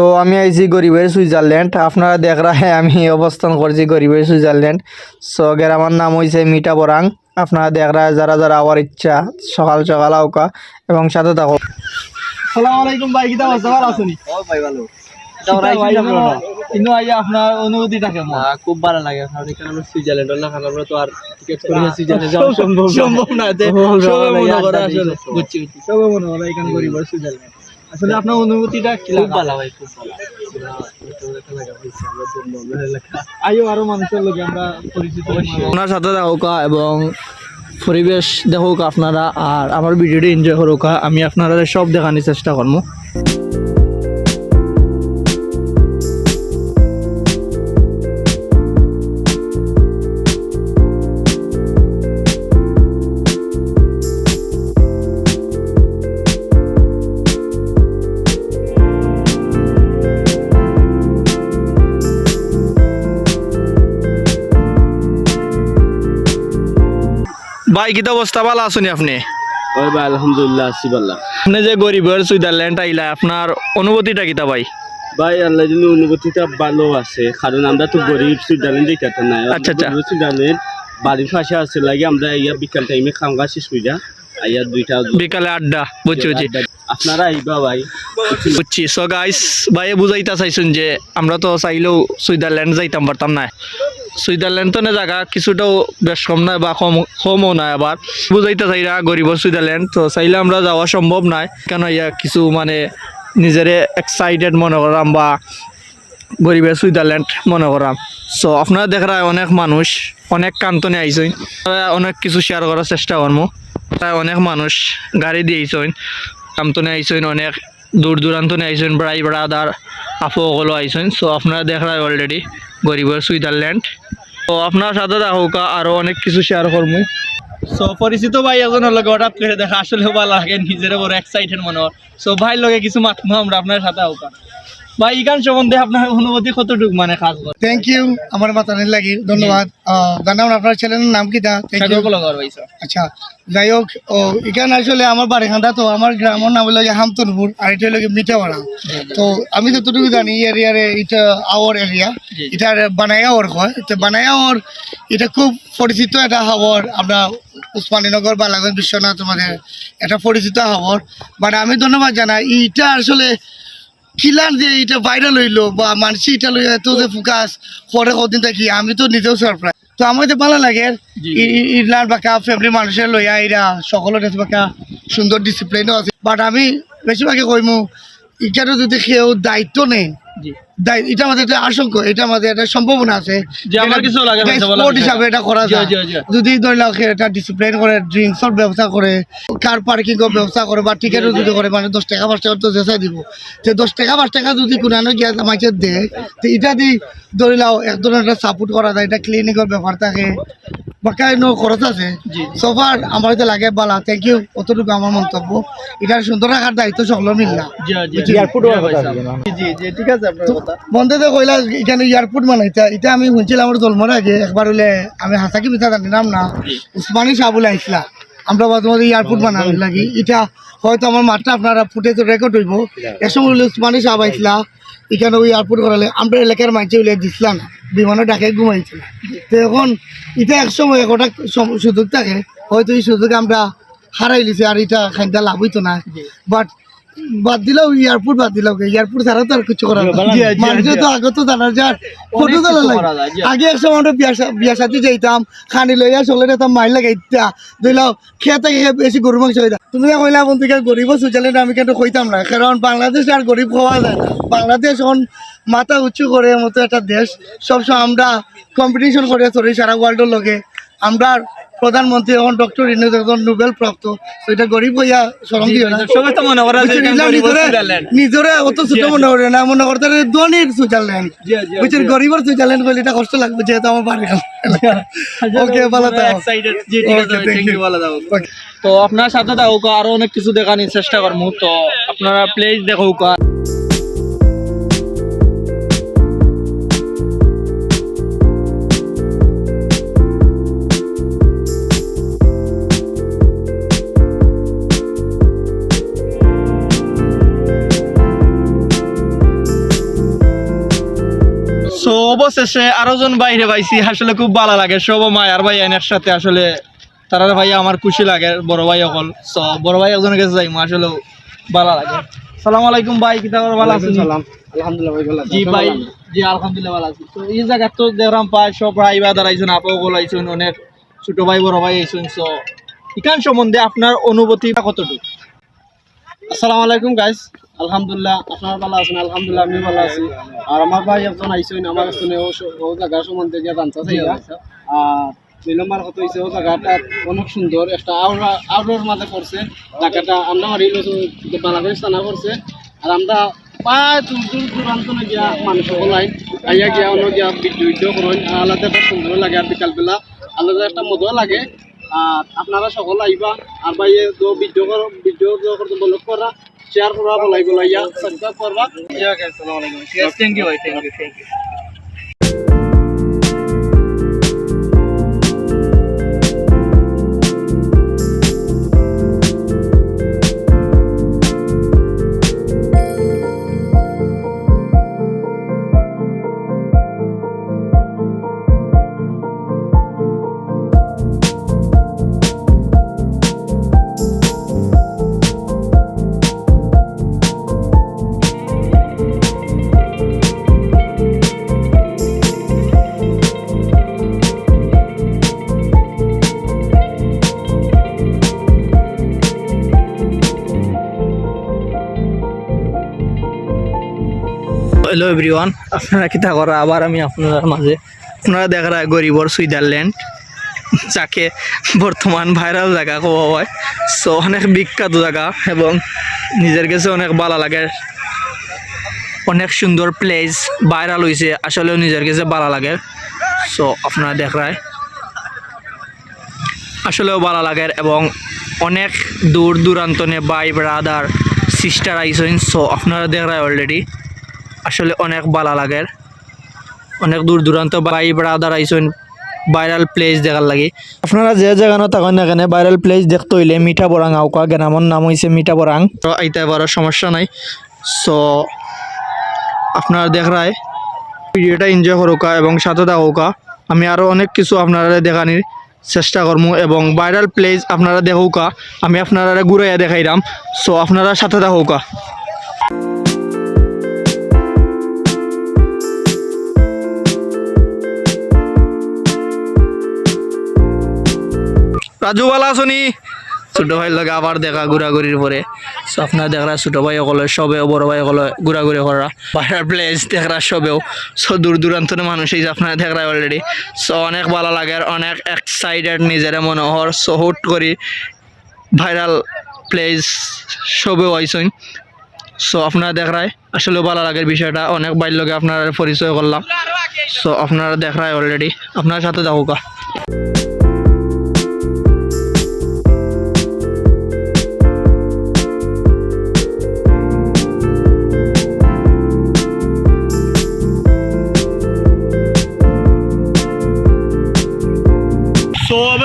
তো আমি আইছি গরিবের সুইজারল্যান্ড আপনারা দেখ রাহে আমি অবস্থান করছি গরিবের সুইজারল্যান্ড। সো গ্রামের নাম হয়েছে মিঠা বরাং। আপনারা দেখ রাহে যারা যারা আওয়ার ইচ্ছা সকাল সকাল আউকা এবং সাথে থাকো। সালাম আলাইকুম ভাই কিতা অবস্থা? ভালো আছেন? কিন্তু আইয়া আপনার অনুভূতিটা কেমন? খুব ভালো লাগে। কারণ এখানে আমরা সুইজারল্যান্ড না কারণ আমরা তো আর টিকেট করে সুইজারল্যান্ড যাওয়া সম্ভব সম্ভব না। যে সম্ভব না, সবাই মনে করে আসলে। বুঝছি বুঝছি। সবাই মনে করে এখানে গরিবের সুইজারল্যান্ড। আসলে আপনার অনুভূতিটা কি খুব লাগা ভালো ভাই খুব ভালো। আইও আরও মানুষের লোক আমরা পরিচিত ওনার সাথে দেখা এবং পরিবেশ দেখুক আপনারা আর আমার ভিডিওটি এনজয় করুক আমি আপনারা সব দেখানোর চেষ্টা করব। ভাই কিতা অবস্থা? ভালো আছেন আপনি? ওই ভাই আলহামদুলিল্লাহ আছি ভালো। আপনি যে গরিবের সুইজারল্যান্ড আইলা আপনার অনুভূতিটা কিতা ভাই? ভাই আল্লাহ যদি অনুভূতিটা ভালো আছে কারণ আমরা তো গরিব সুইজারল্যান্ড দেখাতে নাই আচ্ছা, আচ্ছা। সুইজারল্যান্ড বাড়ির পাশে আছে লাগে আমরা ইয়া বিকাল টাইমে খাওয়া শেষ কইরা আইয়া দুইটা বিকালে আড্ডা বুঝছি বুঝছি। আপনারা আইবা ভাই। বুঝছি। সো গাইস ভাই বুঝাইতে চাইছেন যে আমরা তো চাইলেও সুইজারল্যান্ড যাইতাম পারতাম না। সুইজারল্যান্ড তো না জায়গা কিছুটাও বেশ কম নয় বা কম কমও নয় আবার। বুঝাইতে চাইরা গরিব সুইজারল্যান্ড, তো চাইলে আমরা যাওয়া সম্ভব নয় কেন ইয়া কিছু মানে নিজেরে এক্সাইটেড মনে করাম বা গরিবের সুইজারল্যান্ড মনে করাম। সো আপনারা দেখা অনেক মানুষ, অনেক কান্তনে আইসেন অনেক কিছু শেয়ার করার চেষ্টা করব তাই অনেক মানুষ গাড়ি দিয়ে আইসেন কান্তনে আইসেন অনেক দূর দূরান্তনে আইসেন ব্রাই ব্রাদার আপু সকলো আইসেন সো আপনারা দেখা অলরেডি গরিবের সুইজারল্যান্ড। তো আপনার সাথে দেখা আরও অনেক কিছু শেয়ার করব সো পরিচিত ভাই এখন হঠাৎ করে দেখা আসলে ভালো লাগে নিজের বড় এক্সাইটেড মনে হয়। সো ভাই লগে কিছু মাতমু আমরা আপনার সাথে আউকা ভাই ইগান সম্বন্ধে আপনার অনুভূতি কতটুকু? মানে খাস থ্যাংক ইউ আমার মাতানের লাগি ধন্যবাদ। জানান আপনার চ্যানেলের নাম কি ইউ আচ্ছা যাই হোক ও এখানে আসলে আমার বাড়িখানটা তো আমার গ্রামের নাম লাগে হামতনপুর আর এটা লাগে মিঠাপাড়া। তো আমি যতটুকু জানি এই এরিয়ারে এটা আওয়ার এরিয়া এটা বানায়াওয়ার হয় তো বানায়াওয়ার এটা খুব পরিচিত একটা খবর আমরা উসমানীনগর বালাগঞ্জ বিশ্বনাথ আমাদের এটা পরিচিত খবর বাট আমি ধন্যবাদ জানাই এইটা আসলে কিলার যে এটা ভাইরাল হইল বা মানুষ এটা লই এত যে ফোকাস পরে কদিন থাকি আমি তো নিজেও সারপ্রাইজ তো আমার তো ভালো লাগে ইলার বাঁকা ফ্যামিলি মানুষের লইয়া এরা সকলের কাছে বাঁকা সুন্দর ডিসিপ্লিনও আছে। বাট আমি বেশিরভাগে কইমু এখানে যদি কেউ দায়িত্ব নেই। দায়- এটা আমাদের একটা আশঙ্ক এটা আমাদের একটা সম্ভাবনা আছে এটা যায়। হিসাবে এটা করা যায় জি, জি। যদি এটা ডিসিপ্লিন করে ড্রিঙ্কসের ব্যবস্থা করে কার পার্কিং এর ব্যবস্থা করে বা টিকেটও যদি করে মানে দশ টাকা পাঁচ টাকা তো জেসা দিব তো দশ টাকা পাঁচ টাকা যদি কোনো গিয়া মাইছে দেয় তো এটা দিয়ে ধরে লাও এক ধরনের সাপোর্ট করা যায় এটা ক্লিনিকের ব্যাপার থাকে বাকি নো খরচ আছে। সোফার আমার হয়তো লাগে বালা। থ্যাংক ইউ অতটুকু আমার মন্তব্য। এটা সুন্দর রাখার দায়িত্ব সকল মিললা। না জি বুঝছি। জি। জি ঠিক আছে আপনার বন্ধে তো কইলা এখানে এয়ারপোর্ট বানাইতা এটা আমি শুনছিলাম আমার জন্মর আগে। একবার হইলে আমি হাসাকি মিথা জানি নাম না উসমানী সাহ বলে আইসলা আমরা মাঝে মাঝে এয়ারপোর্ট বানানো লাগি। এটা হয়তো আমার মাঠটা আপনারা ফুটে তো রেকর্ড হইব এসময় সাহ আইসলা এখানে ওই এয়ারপোর্ট করালে আমরা এলাকার মাঝে উলিয়ে দিছিলাম না বিমানে ডাকে ঘুমাইছিল তো এখন এটা এক সময় একটা সুযোগ থাকে হয়তো এই সুযোগে আমরা হারাই লিছি আর এটা খাইতে লাভ হইতো না। বাট বাদ দিলেও এয়ারপোর্ট বাদ দিলেও এয়ারপোর্ট ছাড়া তো আর কিছু করার মানুষের তো আগে তো জানার যার ফটো তোলা লাগে। আগে এক সময় আমরা বিয়া সাথে যাইতাম খানি লইয়া চলে যেতাম মাইল লাগাইতা। দিলাও খেয়ে থেকে বেশি গরু মাংস হইতাম তুমি কইলা বন্ধু কে গরিব সুইজারল্যান্ড আমি কিন্তু কইতাম না কারণ বাংলাদেশ আর গরিব হওয়া যায় না। বাংলাদেশ এখন মাথা উঁচু করে মতো একটা দেশ। সবসময় আমরা কম্পিটিশন করে চলি সারা ওয়ার্ল্ডের লগে। আমরা প্রধানমন্ত্রী এখন ডক্টর ইনুজ এখন নোবেল প্রাপ্ত। এটা গরিব হইয়া গরিবের নিজরে- অত ছোট মনে করে না মনে করতে ধনীর সুইজারল্যান্ড। বুঝছেন গরিবের সুইজারল্যান্ড করলে এটা কষ্ট লাগবে যেহেতু আমার বাড়ি। ওকে ভালো you. ভালো. তো আপনার সাথে দেখো আরও অনেক কিছু দেখানোর চেষ্টা করব। তো আপনারা প্লেস দেখো অবশেষে আরও জন বাইরে পাইছি আসলে খুব ভালো লাগে। সব মায়ার ভাই আইনের সাথে আসলে তারা ভাই আমার খুশি লাগে বড় ভাই অকল। সো বড় ভাই একজনের কাছে যাই আসলে ভালো লাগে। সালাম আলাইকুম ভাই কিতা করে ভালো আছেন? সালাম। আলহামদুলিল্লাহ ভাই ভালো জি ভাই জি আলহামদুলিল্লাহ ভালো আছি। তো এই জায়গা তো দেখলাম পায় সব ভাই ওগুলো অনেক ছোট ভাই বড় ভাই আইছেন। সো ইখান সম্বন্ধে আপনার অনুভূতি কতটুকু? আসসালামু আলাইকুম গাইস আলহামদুলিল্লাহ, আপনারা ভালো আছেন? আলহামদুলিল্লাহ আমি ভালো আছি। আর আমার ভাই একজন আইসেন আমার কাছে ও জায়গা সম্বন্ধে যে জানতে চাই আর নম্বর কথা হয়েছে ও জায়গাটা অনেক সুন্দর, একটা আউরা আউটডোর মাঝে করছে জায়গাটা আমরা মারিল বালাগড়ি স্থানা করছে আর আমরা প্রায় দূর দূর দূরান্ত গিয়া মানুষ সকলাই আইয়া গিয়া অন্য গিয়া ভিডিও করেন। আলাদা একটা সুন্দর লাগে আর বিকালবেলা। আলাদা একটা মজা লাগে। আপনারা সকল আইবা আর ভাইয়ে তো ভিডিও কর, ভিডিও করতে বলক করা শেয়ার করা লাগবে লাইয়া সাবস্ক্রাইব করবা ঠিক আছে থ্যাংক ইউ ভাই thank you thank you hello everyone, আপনারা কিতা করা? আবার আমি আপনাদের মাঝে। আপনারা দেখা গরিবর সুইজারল্যান্ড, যাকে বর্তমান ভাইরাল জায়গা কোয়া হয়। সো, অনেক বিখ্যাত জায়গা এবং নিজের কাছে অনেক ভালো লাগে। অনেক সুন্দর প্লেস ভাইরাল হয়েছে আসলেও নিজের কাছে ভালো লাগে। সো, আপনারা দেখ রায় আসলেও ভালো লাগে এবং অনেক দূর দূরান্তনে ভাই ব্রাদার সিস্টার আইসেন সো, আপনারা দেখ রায় অলরেডি আসলে অনেক ভালো লাগে। অনেক দূর দূরান্ত ভাই ব্রাদার আইসেন ভাইরাল প্লেস দেখার লাগে। আপনারা যে জায়গানো থাকেন না কেন ভাইরাল প্লেস দেখতে হইলে মিঠা বরাং আউকা গ্রামের নাম হইছে মিঠা বরাং। তো আইতে পারো সমস্যা নাই। সো আপনারা দেখ রায় ভিডিওটা এনজয় করুকা এবং সাথে থাকুকা আমি আরও অনেক কিছু আপনারা দেখানির চেষ্টা করব এবং ভাইরাল প্লেস আপনারা দেখুকা আমি আপনারা ঘুরাইয়া দেখাইলাম সো আপনারা সাথে থাকুকা রাজু আছনি ছোট ভাই লগে আবার দেখা, ঘোরাঘুরির পরে। সো আপনার দেখরা ছোট ভাই সকলে সবেও বড় ভাই সকলে ঘোরাঘুরি করা। পাহাড় প্লেস দেখরা সবেও। সো দূর দূরান্তরে যে আপনারা দেখরা অলরেডি সো অনেক ভালো লাগে আর অনেক এক্সাইটেড নিজের মনোহর। সো হুট করি ভাইরাল প্লেস সবেও আইসইন সো আপনারা দেখরায় আসলে ভালো লাগার বিষয়টা। অনেক বাইর লগে আপনারা পরিচয় করলাম। সো আপনারা দেখরায় অলরেডি আপনার সাথে যাব সো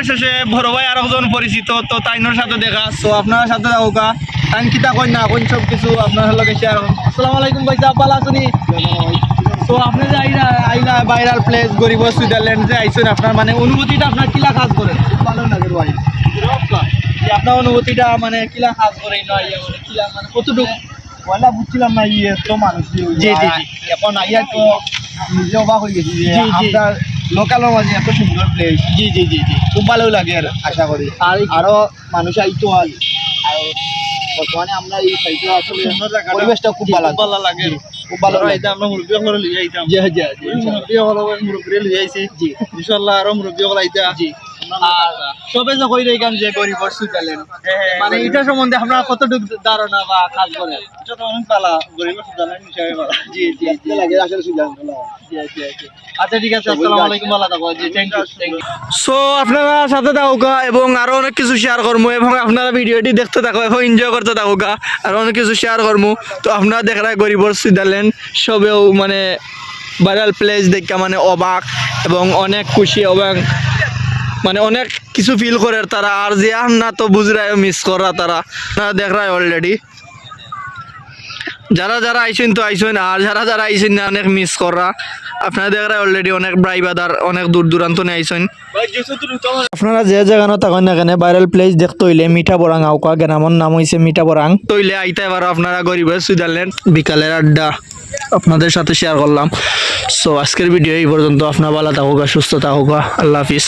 অবশেষে বড় ভাই আর একজন পরিচিত তো তাইনোর সাথে দেখা। সো আপনার সাথে যাওকা টাইম কিতা কই না কোন সব কিছু আপনার লগে শেয়ার আসসালামু আলাইকুম ভাই সাহেব ভালো আছেন তো আপনি যে আইলা আইলা ভাইরাল প্লেস গরিব সুইজারল্যান্ড যে আইছেন আপনার মানে অনুভূতিটা আপনার কিলা কাজ করে ভালো লাগে ভাই আপনার অনুভূতিটা মানে কিলা কাজ করে না ইয়ে মানে কিলা মানে কতটুকু? পয়লা বুঝছিলাম না ইয়ে তো মানুষ জি, জি। এখন আইয়া তো নিজে অবাক হয়ে গেছি যে। আমরা লোকালের মাঝে এত সুন্দর প্লেস জি জি জি জি। খুব ভালো লাগে আর আশা করি। আর আরও মানুষ আইতো আর আর বর্তমানে আমরা এই সাইটে আসলে। পরিবেশটা খুব ভালো লাগে ভালো লাগে। খুব ভালো লাগে। আমরা মুরব্বী হলো লিয়ে আইতাম। জি জি জি মুরব্বী হলো মুরব্বী লিয়ে আইছি। জি। ইনশাআল্লাহ আরও মুরব্বী হলো আইতা। জি। আর সবে যে কই রেখান যে গরিব সুইজারল্যান্ড মানে এটা সম্বন্ধে আপনার কতটুকু ধারণা বা কাজ করে? এটা তো অনেক ভালো গরিব সুদানের হিসাবে ভালো। জি জি জি। লাগে আসলে সুদান ভালো জি, জি, জি। আচ্ছা ঠিক আছে আসসালামু আলাইকুম ভালো থাকো। জি thank you thank you so আপনারা সাথে থাকুকা এবং আরও অনেক কিছু শেয়ার করব এবং আপনারা ভিডিওটি দেখতে থাকো এবং এনজয় করতে থাকুকা আর অনেক কিছু শেয়ার করব তো আপনারা দেখা গরিবর সুইজারল্যান্ড সবেও মানে ভাইরাল প্লেস দেখা মানে অবাক এবং অনেক খুশি এবং মানে অনেক কিছু ফিল করে তারা। আর যে আর না তো বুঝরায় মিস করা তারা। আপনারা দেখ রায় অলরেডি যারা যারা আইসেন তো আইসেন আর যারা যারা আইসেন না অনেক মিস করা। আপনারা দেখরা অলরেডি অনেক ব্রাইবাদার অনেক দূর দূরান্ত নিয়ে আইসেন আপনারা যে জায়গানো থাকেন না কেন ভাইরাল প্লেস দেখতে হইলে মিঠা বরাং আউকা গ্রামের নাম হইছে মিঠা বরাং। তইলে আইতে পারো আপনারা গরিব সুইজারল্যান্ড। বিকালের আড্ডা আপনাদের সাথে শেয়ার করলাম। সো আজকের ভিডিও এই পর্যন্ত। আপনার ভালো থাকুক সুস্থ থাকুক আল্লাহ হাফিজ।